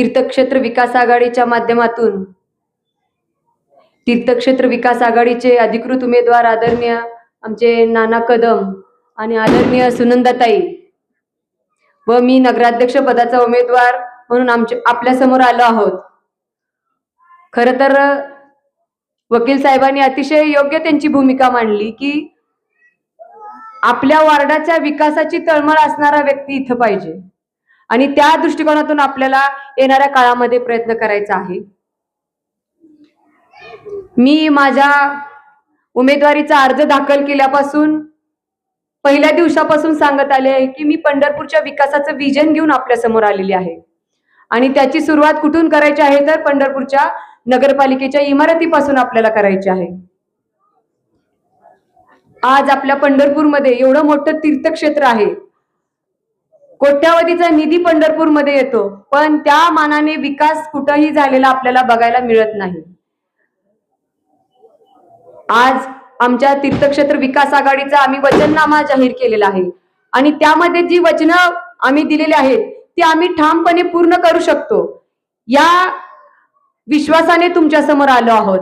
तीर्थक्षेत्र विकास आघाडीच्या माध्यमातून. तीर्थक्षेत्र विकास आघाडीचे अधिकृत उमेदवार आदरणीय आमचे नाना कदम आणि आदरणीय सुनंदाताई. व मी नगराध्यक्ष पदाचा उमेदवार म्हणून आमच्या आपल्यासमोर आलो आहोत. खर तर वकील साहेबांनी अतिशय योग्य त्यांची भूमिका मांडली की आपल्या वार्डाच्या विकासाची तळमळ असणारा व्यक्ती इथं पाहिजे. आणि त्या दृष्टिकोनातून आपल्याला येणाऱ्या काळामध्ये प्रयत्न करायचा आहे. मी माझ्या उमेदवारीचा अर्ज दाखल केल्यापासून पहिल्या दिवसापासून सांगत आले आहे की मी पंढरपूरच्या विकासाचं विजन घेऊन आपल्यासमोर आलेली आहे. आणि त्याची सुरुवात कुठून करायची आहे तर पंढरपूरच्या नगरपालिकेच्या इमारतीपासून आपल्याला करायची आहे. आज आपल्या पंढरपूरमध्ये एवढं मोठं तीर्थक्षेत्र आहे कोट्यावधीचा निधी पंढरपूरमध्ये येतो पण त्या मानाने विकास कुठंही झालेला आपल्याला बघायला मिळत नाही. आज आमच्या तीर्थक्षेत्र विकास आघाडीचा आम्ही वचननामा जाहीर केलेला आहे. आणि त्यामध्ये जी वचनं आम्ही दिलेली आहेत ती आम्ही ठामपणे पूर्ण करू शकतो. या विश्वासाने तुमच्यासमोर आलो आहोत.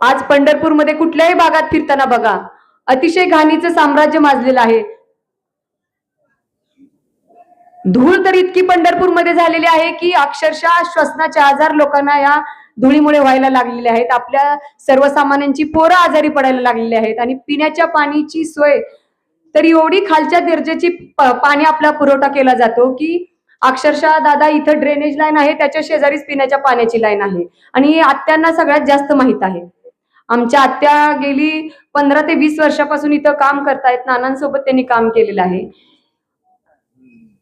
आज पंढरपूरमध्ये कुठल्याही भागात फिरताना बघा अतिशय घाणीचं साम्राज्य माजलेलं आहे. धूळ तर इतकी पंढरपूरमध्ये झालेली आहे की अक्षरशः श्वसनाचे आजार लोकांना या धुळीमुळे व्हायला लागलेले आहेत. आपल्या सर्वसामान्यांची पोरं आजारी पडायला लागलेली आहेत आणि पिण्याच्या पाण्याची सोय. तर एवढी खालच्या दर्जाची पाणी आपला पुरवठा केला जातो की अक्षरशः दादा इथं ड्रेनेज लाईन आहे त्याच्या शेजारीच पिण्याच्या पाण्याची लाईन आहे. आणि हे आत्यांना सगळ्यात जास्त माहीत आहे. आमच्या आत्या गेली पंधरा ते वीस वर्षापासून इथं काम करतायत नानांसोबत त्यांनी काम केलेलं आहे.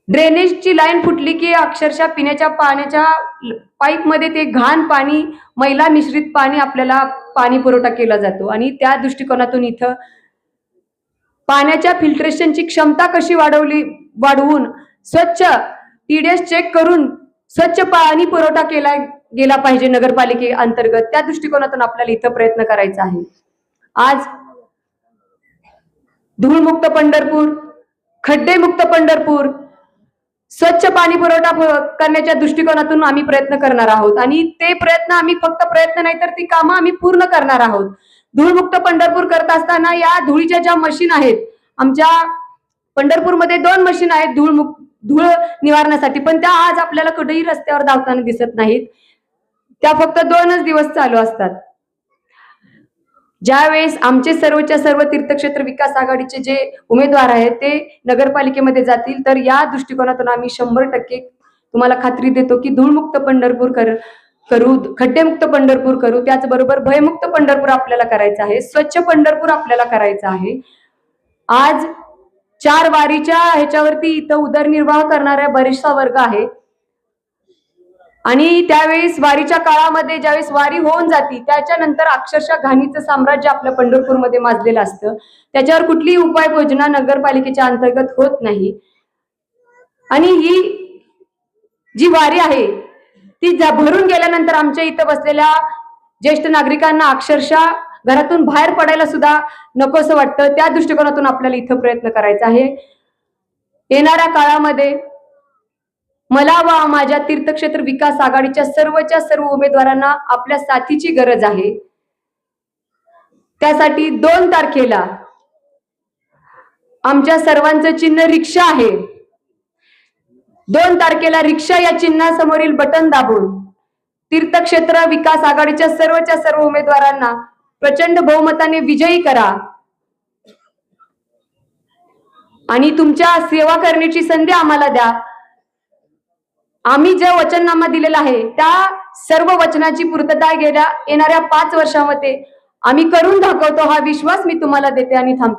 ड्रेनेजची लाईन फुटली की अक्षरशः पिण्याच्या पाण्याच्या पाईपमध्ये ते घाण पाणी मैला मिश्रित पाणी आपल्याला पाणी पुरवठा केला जातो. आणि त्या दृष्टिकोनातून इथं पाण्याच्या फिल्ट्रेशनची क्षमता कशी वाढवली वाढवून स्वच्छ टीडीएस चेक करून स्वच्छ पाणी पुरवठा केला गेला पाहिजे नगरपालिके अंतर्गत. त्या दृष्टिकोनातून आपल्याला इथं प्रयत्न करायचा आहे. आज धूळमुक्त पंढरपूर खड्डेमुक्त पंढरपूर स्वच्छ पाणी पुरवठा करण्याच्या दृष्टिकोनातून आम्ही प्रयत्न करणार आहोत. आणि ते प्रयत्न आम्ही फक्त प्रयत्न नाही तर ती कामं आम्ही पूर्ण करणार आहोत. धूळमुक्त पंढरपूर करत असताना या धुळीच्या ज्या मशीन आहेत आमच्या पंढरपूरमध्ये दोन मशीन आहेत धूळ धूळ निवारण्यासाठी. पण त्या आज आपल्याला कुठेही रस्त्यावर धावताना दिसत नाहीत. त्या फक्त दोनच दिवस चालू असतात. ज्यावेळेस आमचे सर्वच्या सर्व तीर्थक्षेत्र विकास आघाडीचे जे उमेदवार आहेत ते नगरपालिकेमध्ये जातील तर या दृष्टिकोनातून आम्ही शंभर टक्के तुम्हाला खात्री देतो की धूळमुक्त पंढरपूर कर करू खड्डेमुक्त पंढरपूर करू. त्याचबरोबर भयमुक्त पंढरपूर आपल्याला करायचं आहे स्वच्छ पंढरपूर आपल्याला करायचं आहे. आज चार वारीच्या ह्याच्यावरती इथं उदरनिर्वाह करणारा बरेचसा वर्ग आहे. आणि त्यावेळेस वारीच्या काळामध्ये ज्यावेळेस वारी होऊन जाती त्याच्यानंतर अक्षरशः घाणीचं साम्राज्य आपल्या पंढरपूरमध्ये माजलेलं असतं. त्याच्यावर कुठलीही उपाययोजना नगरपालिकेच्या अंतर्गत होत नाही. आणि ही जी वारी आहे ती भरून गेल्यानंतर आमच्या इथं बसलेल्या ज्येष्ठ नागरिकांना अक्षरशः घरातून बाहेर पडायला सुद्धा नकोसं वाटतं. त्या दृष्टिकोनातून आपल्याला इथं प्रयत्न करायचा आहे. येणाऱ्या काळामध्ये मला व माझ्या तीर्थक्षेत्र विकास आघाडीच्या सर्वच्या सर्व उमेदवारांना आपल्या साथीची गरज आहे. त्यासाठी दोन तारखेला आमच्या सर्वांचं चिन्ह रिक्षा आहे. दोन तारखेला रिक्षा या चिन्हासमोरील बटन दाबून तीर्थक्षेत्र विकास आघाडीच्या सर्वच्या सर्व उमेदवारांना प्रचंड बहुमताने विजयी करा. आणि तुमच्या सेवा करण्याची संधी आम्हाला द्या. आम्ही जे वचननामा दिलेला आहे त्या सर्व वचनाची पूर्तता गेल्या येणाऱ्या पाच वर्षामध्ये आम्ही करून दाखवतो हा विश्वास मी तुम्हाला देते आणि थांबते.